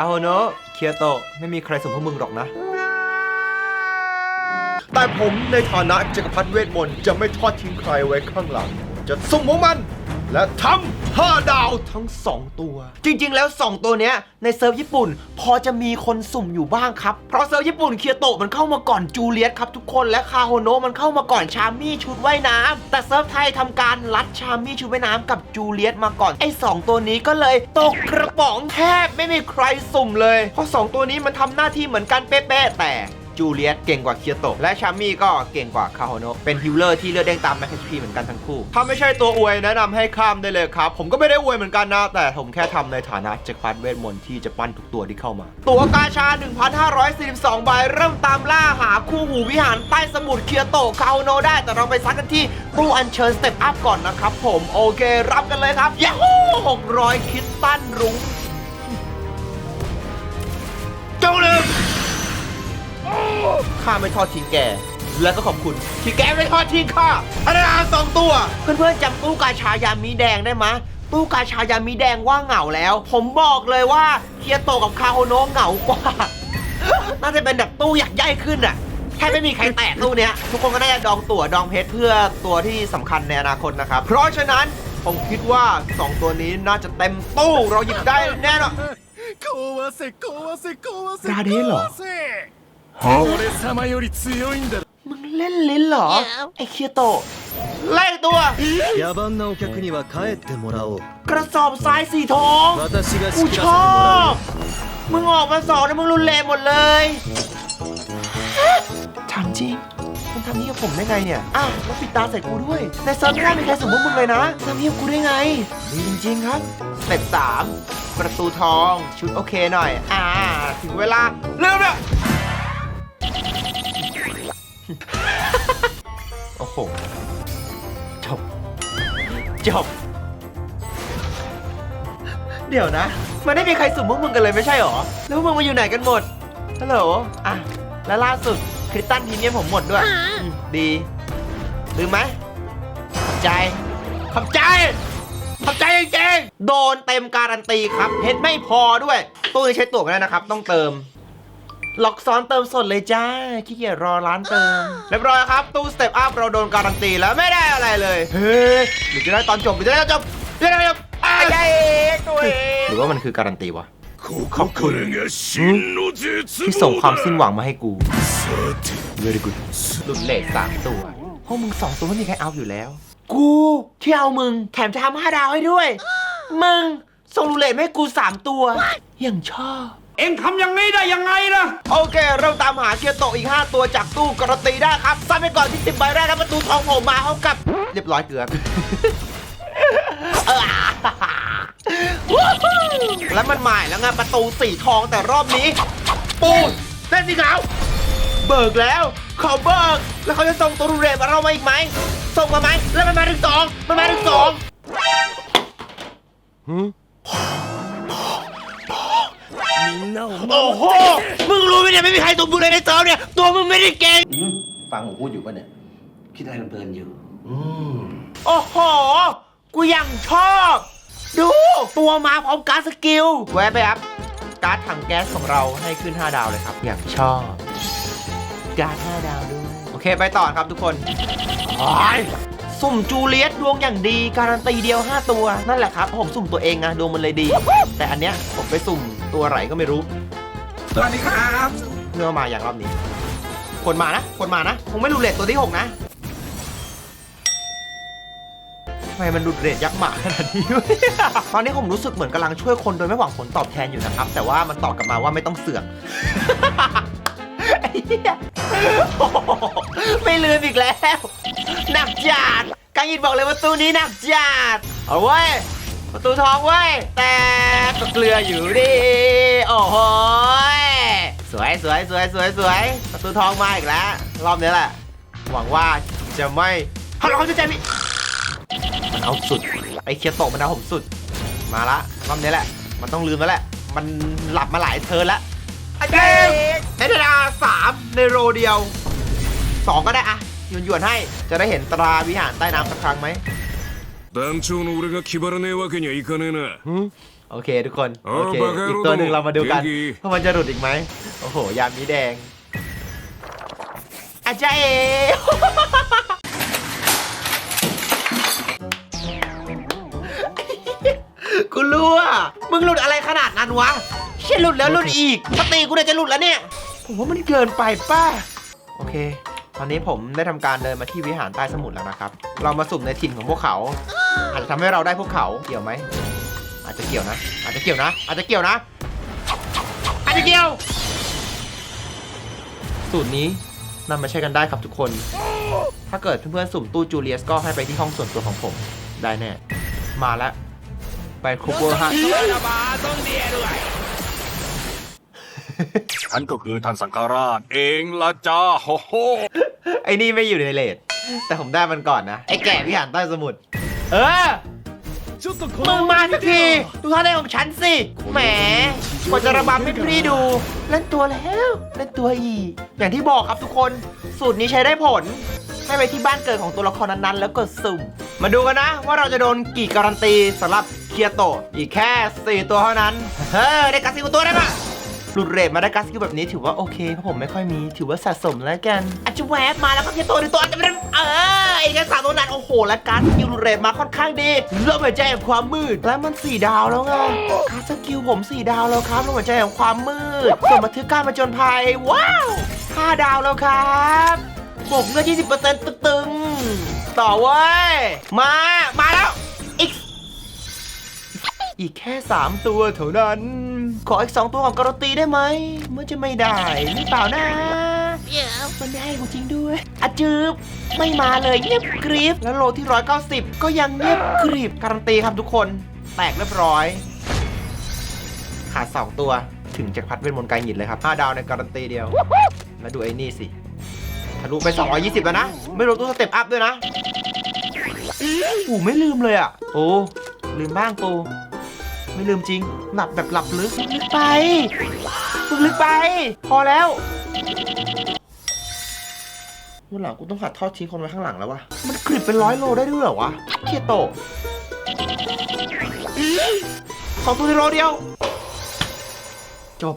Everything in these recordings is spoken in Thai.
าโฮโนะเคียโตะไม่มีใครสมพวกมึงหรอกนะ แต่ผมในฐานะจักรพรรดิเวทมนต์จะไม่ทอดทิ้งใครไว้ข้างหลัง จะสุ่มพวกมัน และทำ ห้าดาวทั้งสองตัว จริง ๆ แล้ว 2 ตัวเนี้ยในเซิร์ฟญี่ปุ่น พอจะมีคนสุ่มอยู่บ้างครับ เพราะเซิร์ฟญี่ปุ่นเคียโตะมันเข้ามาก่อนจูเลียสครับทุกคนและคาโฮโนะมันเข้ามาก่อนชามี่ชุดว่ายน้ำแต่เซิร์ฟไทยทำการลัดชามี่ชุดว่ายน้ำกับจูเลียสมาก่อนไอ้สองตัวนี้ก็เลยตกกระป๋องแทบไม่มีใครสุ่มเลย เพราะสองตัวนี้มันทำหน้าที่เหมือนกันเป๊ะๆแต่ จูเลียสเก่งกว่าเคียโตะและชามี่ก็เก่งกว่าคาโฮโนะเป็นฮิลเลอร์ที่เลือดเด้งตามแม็กซ์พีเหมือนกันทั้งคู่ ถ้าไม่ใช่ตัวอวยแนะนำให้ข้ามได้เลยครับ ผมก็ไม่ได้อวยเหมือนกันนะ แต่ผมแค่ทำในฐานะจักรพรรดิเวทมนต์ที่จะปั้นทุกตัวที่เข้ามา ตัวกาชา 1,542ใบเริ่มตามล่าหาคู่หูวิหารใต้สมุทรเคียโตะคาโฮโนะได้ แต่เราไปซักกันที่ตู้อัญเชิญสเต็ปอัพก่อนนะครับผมโอเค รับกันเลยครับย้ฮู600คิดตันรุ้งเจ้าหนึ่ง ข้าไม่ทอดทิ้งแก และก็ขอบคุณ ที่แกไม่ทอดทิ้งข้าพัฒนาสองตัว เพื่อนๆจำตู้กาชายามีแดงได้ไหมะตู้กาชายามีแดงว่าเหงาแล้ว ผมบอกเลยว่าเคียโตะกับคาโฮโนะเหงากว่า น่าจะเป็นแบบตู้อยากใหญ่ขึ้นอ่ะแค่ไม่มีใครแตะตู้เนี้ย ทุกคนก็น่าจะดองตั๋วดองเพชรเพื่อตัวที่สำคัญในอนาคตนะครับ เพราะฉะนั้นผมคิดว่า 2 ตัวนี้น่าจะเต็มตู้เราหยิบได้แน่นอน 壊せ壊せ壊せダレーロ壊せ 俺様より強いんだ มึงเล่นลิ้นเหรอ ไอเคียโตะไล่ตัว 野蛮なお客には帰ってもらおう กระสอบทรายสีทอง 私が กู 仕 ช 切ら อ せてもら บ มึงออกมาสอนแล้วมึงรุนแรงหมดเลยถามจริงมึงทำนี้กับผมได้ไงเนี่ย อ้าวแล้วปิดตาใส่กูด้วย ในเซิร์ฟไม่ได้มีใครสมมติมึงเลยนะทำนี้กับกูได้ไง ดีจริง ๆ ครับสเต็ปสามประตูทอง ชุดโอเคหน่อย อ่า ถึงเวลา เริ่มแล้ว โอ้โห จบ จบ เดี๋ยวนะ มันไม่มีใครสุ่มพวกมึงกันเลยไม่ใช่หรอ แล้วพวกมึงมาอยู่ไหนกันหมด ฮัลโหล อะ แล้วล่าสุดคริสตันทีมเนี้ยผมหมดด้วยอืมดีลืมไหมขอบใจขอบใจขอบใจจริงๆโดนเต็มการันตีครับเห็นไม่พอด้วยตู้นี้ใช้ตั๋วไม่ได้นะครับ ต้องเติม ล็อกซ้อนเติมสดเลยจ้าขี้เกียจรอร้านเติมเรียบร้อยครับ ตู้สเต็ปอัพเราโดนการันตีแล้วไม่ได้อะไรเลยเฮ้ยหรืจะได้ตอนจบหรืจะได้จบหรืจะได้จบอ้าวได้ตัวเองหรือว่ามันคือการันตีวะขอบคุณที่ส่งความสิ้นหวังมาให้กู very good หลุดเลทสามตัวพวกมึงสองตัวไม่มีใครเอาอยู่แล้ว กูที่เอามึงแถมจะทำห้าดาวให้ด้วย มึงส่งลุดเลทมให้กูสามตัว อย่างชอบ เองทำอย่างนี้ได้ยังไงล่ะ โอเค เราตามหาเกียร์โตอีก 5 ตัวจากตู้การันตีได้ครับซัดไปก่อนที่สิบใบแรกครับประตูทองโผล่มาเอากับ เรียบร้อยเกือบ แล้วมันหมายแล้วไงประตูสีทองแต่รอบนี้ ปูนเส้นสีขาว เบิกแล้วเขาเบิก แล้วเขาจะส่งตัวรูเรมาเรามาอีกไหมส่งมาไหมแล้วมันมาถึงสองมันมาถึงสอง โอ้โห มึงรู้ไหมเนี่ยไม่มีใครตัวมึงเลยในเซิร์ฟเนี่ย ตัวมึงไม่ได้เก่งฟังผมพูดอยู่ปะเนี่ย คิดอะไรเพลินๆอยู่โอ้โห กูยังชอบ ดู ตัวมาพร้อมการดสกิล แวะไปอัพการ์ดถังแก๊สของเราให้ขึ้น 5 ดาวเลยครับ อยากชอบ การ์ด5ดาวด้วย โอเคไปต่อครับทุกคนโอ้ย สุ่มจูเลียตดวงอย่างดี การันตีเดียว 5 ตัว นั่นแหละครับผมสุ่มตัวเองไงดวงมันเลยดี แต่อันเนี้ยผมไปสุ่มตัวไหนก็ไม่รู้สวัสดีครับเพื่อมาอย่างรอบนี้คนมานะคนมานะคงไม่รูเลตตัวที่6นะทำไมมันดูดเรทยักษ์หมาขนาดนี้วะตอนนี้ผมรู้สึกเหมือนกำลังช่วยคนโดยไม่หวังผลตอบแทนอยู่นะครับ แต่ว่ามันตอบกลับมาว่าไม่ต้องเสือก ไอ้เหี้ยโอ้โหไม่ลืมอีกแล้ว หนักจัดกังยินบอกเลยว่าตู้นี้หนักจัดเอาเว้ยประตูทองเว้ย แต่ก็เกลืออยู่ดิโอ้โหยสวยสวยสวยสวยสวยประตูทองมาอีกแล้ว รอบนี้แหละ หวังว่าจะไม่ฮัลโหลเขาจะใจพี่มันเอาสุด ไอ้เคียโตะมันเอาผมสุด มาละรอบนี้แหละ มันต้องลืมแล้วแหละ มันหลับมาหลายเทิร์นแล้ว ไอ้เด็กเอเดนาสามในโรเดียวสองก็ได้อะหยวนหยวนๆให้ จะได้เห็นตราวิหารใต้น้ำสักครั้งไหม 団長の俺が気張らねえわけにはいかねえな โอเคทุกคน เอ โอ อ เค บังเอิญ อีกตัวหนึ่งเรามาดูกัน เดี๋ยวดี ว่ามันจะหลุดอีกไหม โอ้โห ยามนี้แดง อาจารย์เอ กูรู้อ่ะ มึงหลุดอะไรขนาดนั้นวะเ ชี่ยหลุดแล้วหลุดอีกสตีกูเนี่ยจะหลุดแล้วเนี่ย ผมว่ามันเกินไปป้า โอเค ตอนนี้ผมได้ทำการเดินมาที่วิหารใต้สมุทรแล้วนะครับ เรามาสุ่มในถิ่นของพวกเขา อาจจะทำให้เราได้พวกเขา เกี่ยวไหม อาจจะเกี่ยวนะ อาจจะเกี่ยวนะ อาจจะเกี่ยวนะ อาจจะเกี่ยว สูตรนี้นำมาใช้กันได้ครับทุกคน ถ้าเกิดเพื่อนๆสุ่มตู้จูเลียสก็ให้ไปที่ห้องส่วนตัวของผม ได้แน่ มาแล้ว ไปคูเปอร์ฮะ ฉันก็คือท่านสังฆราช เองละจ้าโฮโฮไอ้นี่ไม่อยู่ในเลทแต่ผมได้มันก่อนนะ ไอ้แก่วิหารใต้สมุทรเออมึงมาสักที ดูท่าเล่นของฉันสิ แหมกว่าจะระบำให้พี่ดู เล่นตัวแล้ว เล่นตัวอีก อย่างที่บอกครับทุกคน สูตรนี้ใช้ได้ผล ให้ไปที่บ้านเกิดของตัวละครนั้นๆ แล้วกดสุ่ม มาดูกันนะ ว่าเราจะโดนกี่การันตีสำหรับเคียโตะอีกแค่ 4 ตัวเท่านั้น เฮ้ยได้การสิบตัวได้ปะ หลุดเรทมาได้กัสกิลแบบนี้ถือว่าโอเคเพราะผมไม่ค่อยมี ถือว่าสะสมแล้วกันอาจจะแวบมาแล้วก็แค่ตัวหนึ่งตัวอาจจะไม่ได้เออไอ้แค่สาตัวนั้นโอ้โห แล้วกัสกิลหลุดเรทมาค่อนข้างดีเริ่มหายใจแห่งความมืดแล้วมันสี่ดาวแล้วไงกัสกิลผมสี่ดาวแล้วครับเริ่มหายใจแห่งความมืดส่วนบันทึกการมาจนภัยว้าวห้าดาวแล้วครับบวกเงิน20%ตึงๆต่อเว้ยมามาแล้ว อีกแค่ 3 ตัวเท่านั้น ขออีก 2 ตัวของการันตีได้ไหมเมื่อจะไม่ได้หรือเปล่านะมันได้กูจริงด้วยอาจืบไม่มาเลยเงียบกริบแล้วโลที่ 190 ก็ยังเงียบกริบการันตีครับทุกคน แตกเรียบร้อย ขาด2ตัวถึงจะพัดเวทมนต์กายหยินเลยครับ5ดาวในการันตีเดียว แล้วดูไอ้นี่สิทะลุไป 220 แล้วนะ ไม่รวมตัวสเต็ปอัพด้วยนะโอ้ไม่ลืมเลยอะ โอ้ลืมบ้างกู ไม่ลืมจริง หลับแบบหลับลึกลึกไปมึงลึกไป พอแล้ววันหลังกูต้องหัดทอดทิ้งคนไว้ข้างหลังแล้ววะ มันกริบเป็นร้อยโลได้ด้วยเหรอวะเคียโตะสองตัวในโลเดียว จบ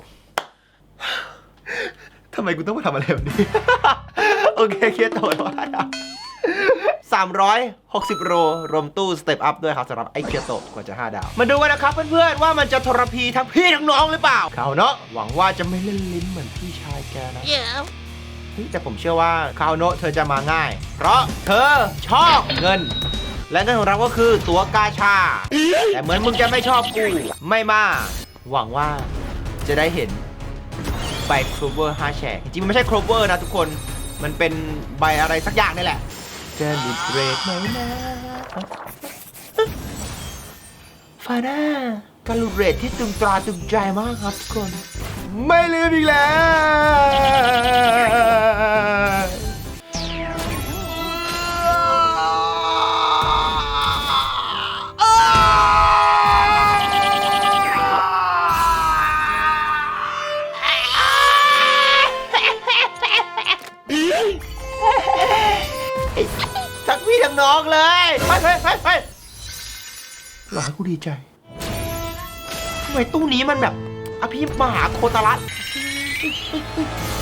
ทำไมกูต้องมาทำอะไรแบบนี้ โอเคเคียโตะแล้ว 360 โรรวมตู้สเต็ปอัพด้วยครับสำหรับไอเคียโตะกว่าจะ 5 ดาว มาดูกันนะครับเพื่อนๆว่ามันจะทรพีทั้งพี่ทั้งน้องหรือเปล่า เขาเนาะหวังว่าจะไม่เล่นลิ้นเหมือนพี่ชายแกนะเฮ้ยแต่ผมเชื่อว่าคาวโนะเธอจะมาง่าย เพราะเธอชอบเงิน และเงินของเราก็คือตัวกาชา แต่เหมือนมึงจะไม่ชอบกูไม่มา หวังว่าจะได้เห็นใบโครเวอร์5แฉกจริงๆมันไม่ใช่โครเวอร์นะทุกคนมันเป็นใบอะไรสักอย่างนี่แหละ จะหลุดเรทไหมนะฟาน่าการหลุดเรทที่ตึงตราตึงใจมากครับทุกคน ไม่ลืมอีกแล้ว กูดีใจทำไมตู้นี้มันแบบอภิมหาโคตรรัส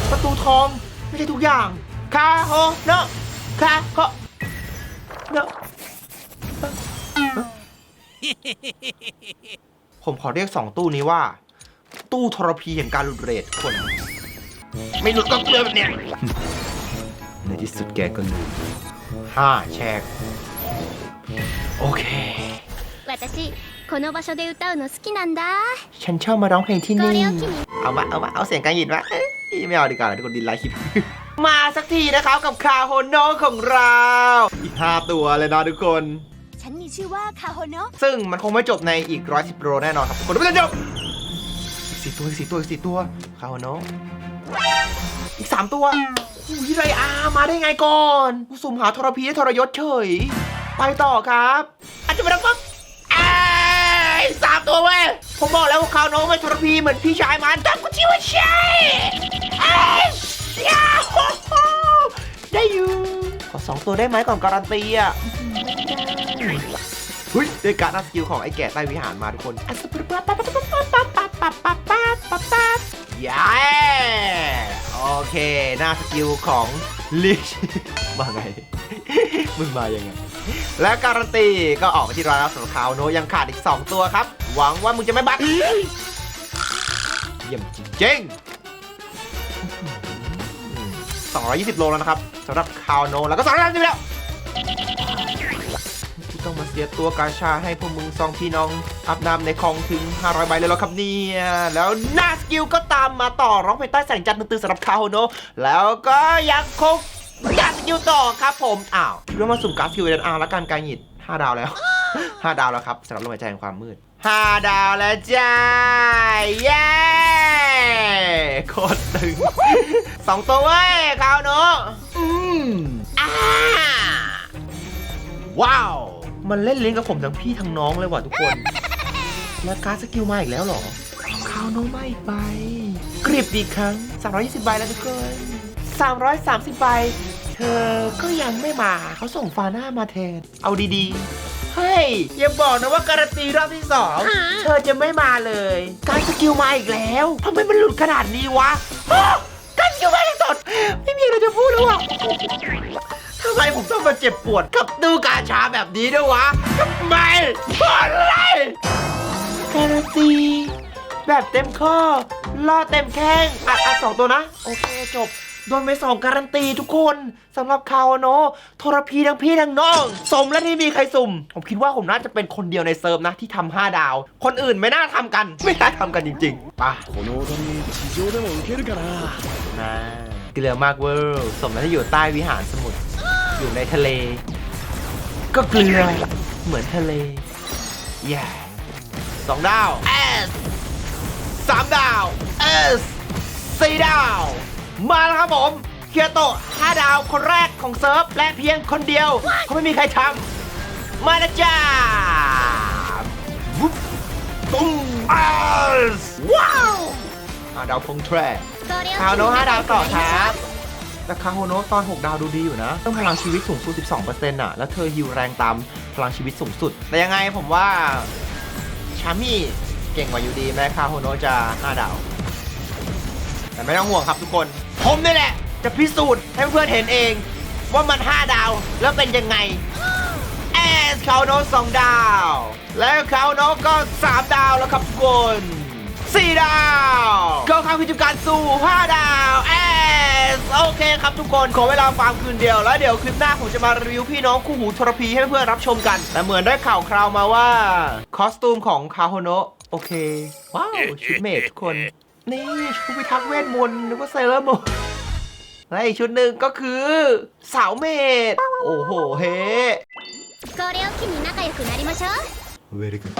ประตูทองไม่ใช่ทุกอย่างคาโฮเนอะคาโฮเนอะผมขอเรียกสองตู้นี้ว่า ตู้ทรพีแห่งการหลุดเรทคน ไม่หลุดก็เกลือแบบเนี้ยในที่สุดแกก็รู้ห้าแชกโอเค 私この場所で歌うの好きなんだ ฉันชอบมาร้องเพลงที่ こ นี่ れを機に เอามา เอามา เอาเสียงการยินมาเอ้ยไม่เอาดีกว่าทุกคนดินไลค์คลิป มาสักทีนะครับกับคาโฮโนของเรา อีก 5 ตัวเลยนะทุกคน ฉันมีชื่อว่าคาโฮโนะ ซึ่งมันคงไม่จบในอีก 110 โรแน่นอนครับทุกคนไม่ต้องจบ อีกสี่ตัว อีกสี่ตัว อีกสี่ตัว คาโฮโนอีก 3 ตัวอุ้ยไรอามาได้ไงก่อนกูสุ่มหาทรพีให้ทรยศเฉย ไปต่อครับ อาจจะไม่ต้องปั๊บไอ้ย สามตัวเว้ยผมบอกแล้วว่าคาโฮโนไม่ทรพีเหมือนพี่ชายมันแต่กูชื่อว่าใช่ไอ้ยยาโฮโฮได้อยู่ขอสองตัวได้ไหมก่อนการันตีอะเฮ้ยด้วยการอัพสกิลของไอ้แก่ใต้วิหารมาทุกคนย้โอเค หน้าสกิลของลิชมาไง มึงมายังไง และการันตีก็ออกมาที่ร้อยแล้วสำหรับคาโนยังขาดอีก 2 ตัวครับ หวังว่ามึงจะไม่บักเยี่ยมจริงๆ220 โลแล้วนะครับสำหรับคาวโน แล้วก็230แล้วต้องมาเสียตัวกาชาให้พวกมึงสองพี่น้องอาบน้ำในคลองถึง 500 ใบเลยหรอครับเนี่ย แล้วหน้าสกิลก็ตามมาต่อร้องเพลงใต้แสงจันทร์ตื่นสำหรับคาโฮโน แล้วก็ยังคง หน้าสกิลต่อครับผม อ้าวคิดว่ามาสุ่มกราฟคิวเอ็นอาร์แล้วกันกายหงิด5ดาวแล้ว5ดาวแล้วครับสำหรับลมหายใจแห่งความมืด5ดาวแล้วจ้า เย้โคตรตึงสองตัวเว้ยคาวโนะอืมอ่าว้าว มันเล่นเลิ้นกับผมทั้งพี่ทั้งน้องเลยว่ะทุกคน แล้วการสกิลมาอีกแล้วเหรอคราวน้องมาอีกใบกริบอีกครั้ง320ใบแล้วทุกคน 330ใบ เธอก็ยังไม่มา เขาส่งฟาหน้ามาแทน เอาดีๆ เฮ้ย อย่าบอกนะว่าการันตีรอบที่สองเธอจะไม่มาเลย การดสกิลมาอีกแล้วทำไมมันหลุดขนาดนี้วะอ้าวการดสกิลมาอีกสดไม่มีอะไรจะพูดแล้วอะทำไมผมต้องมาเจ็บปวดกับดูกาชาแบบนี้ด้วยวะทำไมเพราะอะไรการันตีแบบเต็มข้อล่อเต็มแข้งอัดอัดสองตัวนะ โอเคจบ โดนไปสองการันตีทุกคนสำหรับเขาเนาะทรพีทั้งพี่ทั้งน้อง สมและที่มีใครสุ่ม ผมคิดว่าผมน่าจะเป็นคนเดียวในเซิร์ฟนะ ที่ทำ 5 ดาว คนอื่นไม่น่าทำกัน ไม่น่าทำกันจริงๆป่ะเกลือมากเวอร์สมแล้วที่อยู่ใต้วิหารสมุทรอยู่ในทะเล ก็เกลือเหมือนทะเลแย่สองดาวเอสสามดาวเอสสี่ดาว มาแล้วครับผมเคียโตะ5ดาวคนแรกของเซิร์ฟและเพียงคนเดียวเขาไม่มีใครทำมาแล้วจ้าวุ๊บตุ้มอ้าว้าวห้ดาวพงแทร์คาวโนห้ดาวต่อครับแต่คาโฮโนตอน 6 ดาวดูดีอยู่นะเพิ่มพลังชีวิตสูงสุด 12%อะ แล้วเธอฮิวแรงตามพลังชีวิตสูงสุด แต่ยังไงผมว่า ชามี่เก่งกว่าอยู่ดีแม้คาโฮโนจะ 5 ดาว แต่ไม่ต้องห่วงครับทุกคน ผมนี่แหละ จะพิสูจน์ให้เพื่อนเห็นเอง ว่ามัน 5 ดาวแล้วเป็นยังไงแอสคาวโนะ2ดาว แล้วคาวโนะก็ 3 ดาวแล้วครับทุกคน4ดาวก็เข้ากิจการสู่ 5 ดาวแอสโอเคครับทุกคนขอเวลาฟาร์มคืนเดียวแล้วเดี๋ยวคลิปหน้าผมจะมารีวิวพี่น้องคู่หูทรพีให้เพื่อนๆรับชมกัน แต่เหมือนได้ข่าวคราวมาว่า คอสตูมของคาโฮโนะโอเค ว้าว ชุดเมดทุกคน นี่ชุดพิทักษ์เวทมนต์นึกว่าไซเลอร์มนและอีกชุดหนึ่งก็คือ สาวเมดโอ้โหเฮ้ これを機に仲良くなりましょう Very good